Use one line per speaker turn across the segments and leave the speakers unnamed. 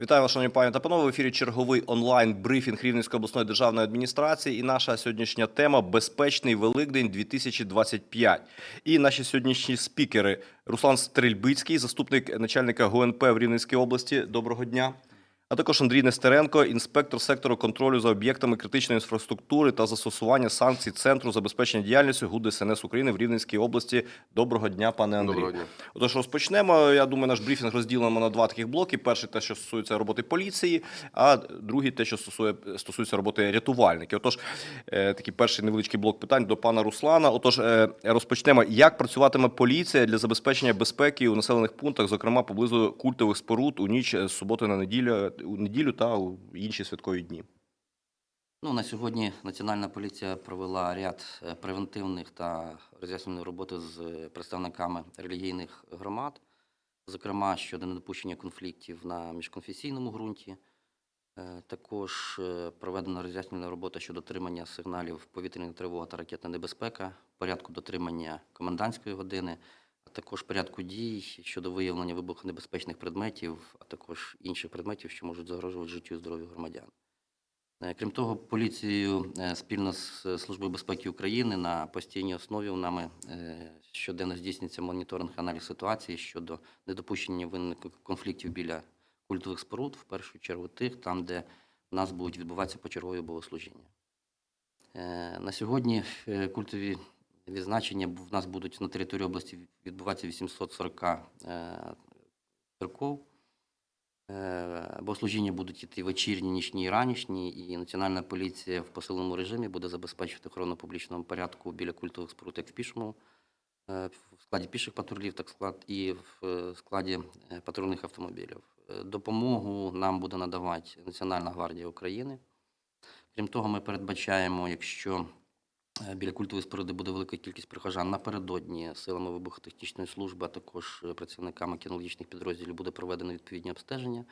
Вітаю вас, шановні пані та панове. В ефірі черговий онлайн брифінг Рівненської обласної державної адміністрації. І наша сьогоднішня тема безпечний Великдень 2025. І наші сьогоднішні спікери Руслан Стрельбицький, заступник начальника ГУНП в Рівненській області. Доброго дня. А також Андрій Нестеренко, інспектор сектору контролю за об'єктами критичної інфраструктури та застосування санкцій Центру забезпечення діяльності ГУД СНС України в Рівненській області. Доброго дня, пане Андрій.
Доброго дня.
Отож, розпочнемо. Я думаю, наш брифінг розділимо на два таких блоки. Перший те, що стосується роботи поліції, а другий те, що стосує, стосується роботи рятувальників. Отож, е, такий перший невеличкий блок питань до пана Руслана. Отож, е, розпочнемо. Як працюватиме поліція для забезпечення безпеки у населених пунктах, зокрема поблизу культових споруд у ніч з суботи на неділю, у неділю та у інші святкові дні?
Ну, на сьогодні Національна поліція провела ряд е, превентивних та роз'яснювальної роботи з е, представниками релігійних громад, зокрема щодо недопущення конфліктів на міжконфесійному ґрунті. Е, Також проведена роз'яснювальна робота щодо дотримання сигналів повітряна тривога та ракетна небезпека, порядку дотримання комендантської години, також порядку дій щодо виявлення вибухонебезпечних предметів, а також інших предметів, що можуть загрожувати життю і здоров'ю громадян. Е, Крім того, поліцією е, спільно з е, Службою безпеки України на постійній основі у нами щоденно здійснюється моніторинг аналіз ситуації щодо недопущення виникнення конфліктів біля культових споруд, в першу чергу тих, там, де в нас будуть відбуватися почергові богослужіння. На сьогодні культові відзначення в нас будуть на території області відбуватися 840 е, церков. Е, Богослужіння будуть іти вечірні, нічні і ранішні, і Національна поліція в посиленому режимі буде забезпечувати охорону публічному порядку біля культових споруд як в пішому, е, в складі піших патрулів, так склад, і в складі патрульних автомобілів. Допомогу нам буде надавати Національна гвардія України. Крім того, ми передбачаємо, якщо біля культової споруди буде велика кількість прихожан напередодні силами вибухотехнічної служби, а також е, працівниками кінологічних підрозділів буде проведено відповідні обстеження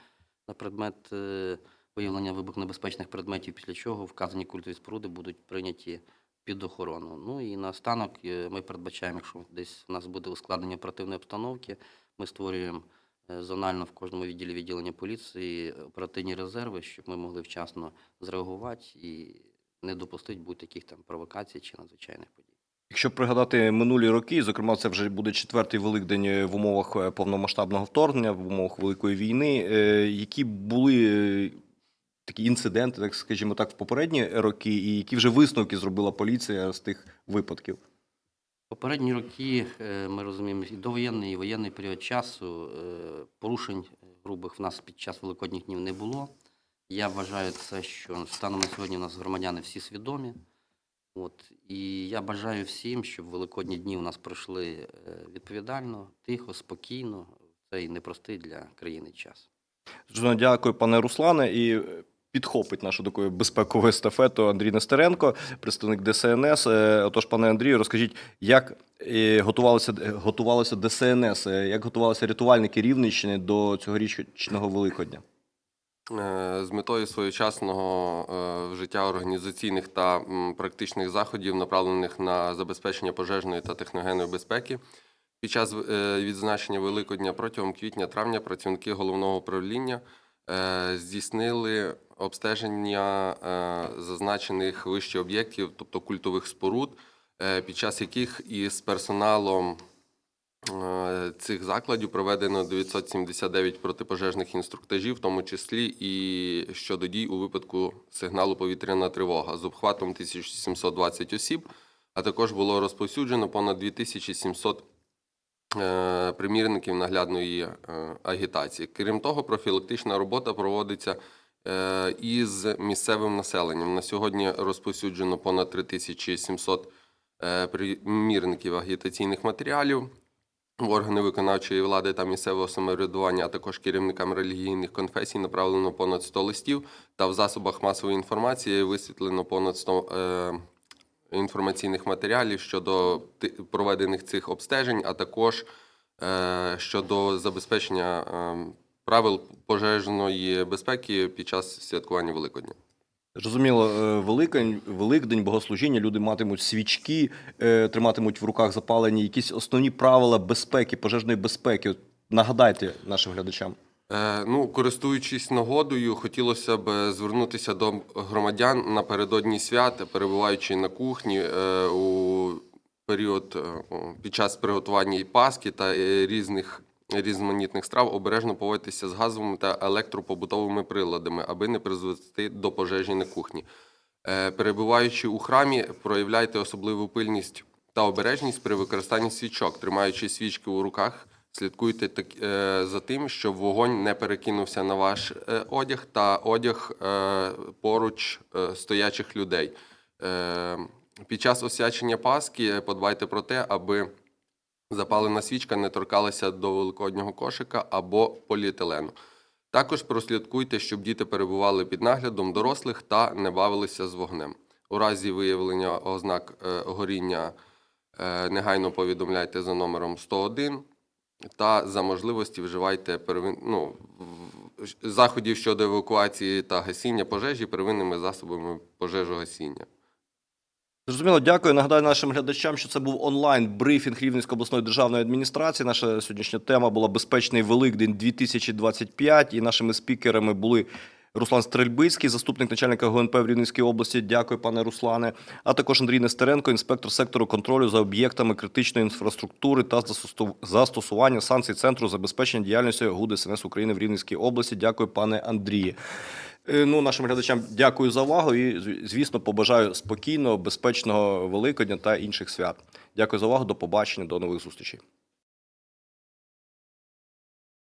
на предмет е, виявлення вибухонебезпечних предметів, після чого вказані культові споруди будуть прийняті під охорону. Ну і наостанок е, ми передбачаємо, якщо десь у нас буде ускладнення оперативної обстановки, ми створюємо е, зонально в кожному відділі відділення поліції оперативні резерви, щоб ми могли вчасно зреагувати і не допустити будь-яких там провокацій чи надзвичайних подій.
Якщо пригадати минулі роки, зокрема, це вже буде четвертий великдень е, в умовах е, повномасштабного вторгнення, в умовах великої війни. е, Які були такі інциденти, так скажімо так, в попередні роки, і які вже висновки зробила поліція з тих випадків?
Попередні роки ми розуміємо і довоєнний, і воєнний період часу порушень грубих в нас під час великодніх днів не було. Я вважаю це, що станом на сьогодні у нас громадяни всі свідомі. От, і я бажаю всім, щоб великодні дні у нас пройшли е, відповідально, тихо, спокійно, в цей непростий для країни час.
Дякую, пане Руслане. І е, підхопить нашу таку безпекову естафету Андрій Нестеренко, представник ДСНС. Е, Отож, пане Андрію, розкажіть, як е, готувалося, готувалося ДСНС, як готувалися рятувальники Рівненщини до цьогорічного Великодня?
Е, З метою своєчасного е, вжиття організаційних та практичних заходів, направлених на забезпечення пожежної та техногенної безпеки, під час е, відзначення Великодня протягом квітня-травня працівники головного управління здійснили обстеження зазначених вище об'єктів, тобто культових споруд, під час яких із персоналом Цих закладів проведено 979 протипожежних інструктажів, в тому числі і щодо дій у випадку сигналу повітряна тривога з обхватом 1720 осіб, а також було розповсюджено понад 2700 е, примірників наглядної е, агітації. Крім того, профілактична робота проводиться е, із місцевим населенням. На сьогодні розповсюджено понад 3700 е, примірників агітаційних матеріалів в органи виконавчої влади та місцевого самоврядування, а також керівникам релігійних конфесій направлено понад 100 листів, та в засобах масової інформації висвітлено понад 100 е, інформаційних матеріалів щодо проведених цих обстежень, а також е, щодо забезпечення е, правил пожежної безпеки під час святкування Великодня.
Зрозуміло, е, Великдень, Великдень, богослужіння, люди матимуть свічки, е, триматимуть в руках запалені якісь основні правила безпеки, пожежної безпеки. Нагадайте нашим глядачам.
Е, Ну, користуючись нагодою, хотілося б звернутися до громадян напередодні свят, перебуваючи на кухні у період під час приготування і паски та різних різноманітних страв, обережно поводитися з газовими та електропобутовими приладами, аби не призвести до пожежі на кухні. Е, Перебуваючи у храмі, проявляйте особливу пильність та обережність при використанні свічок, тримаючи свічки у руках. Слідкуйте е, за тим, щоб вогонь не перекинувся на ваш е, одяг та одяг поруч стоячих людей. Під час освячення Пасхи подбайте про те, аби запалена свічка не торкалася до великоднього кошика або поліетилену. Також прослідкуйте, щоб діти перебували під наглядом дорослих та не бавилися з вогнем. У разі виявлення ознак е, горіння е, негайно повідомляйте за номером 101 та за можливості вживайте первин... ну, заходів щодо евакуації та гасіння пожежі первинними засобами пожежогасіння.
Зрозуміло, дякую. Нагадаю нашим глядачам, що це був онлайн брифінг Рівненської обласної державної адміністрації. Наша сьогоднішня тема була Безпечний Великдень 2025. І нашими спікерами були Руслан Стрельбицький, заступник начальника ГУНП в Рівненській області. Дякую, пане Руслане. А також Андрій Нестеренко, інспектор сектору контролю за об'єктами критичної інфраструктури та застосування санкцій Центру забезпечення діяльності ГУД СНС України в Рівненській області. Дякую, пане Андріє. Е, Ну, нашим глядачам дякую за увагу і, звісно, побажаю спокійного, безпечного Великодня та інших свят. Дякую за увагу. До побачення, до нових зустрічей.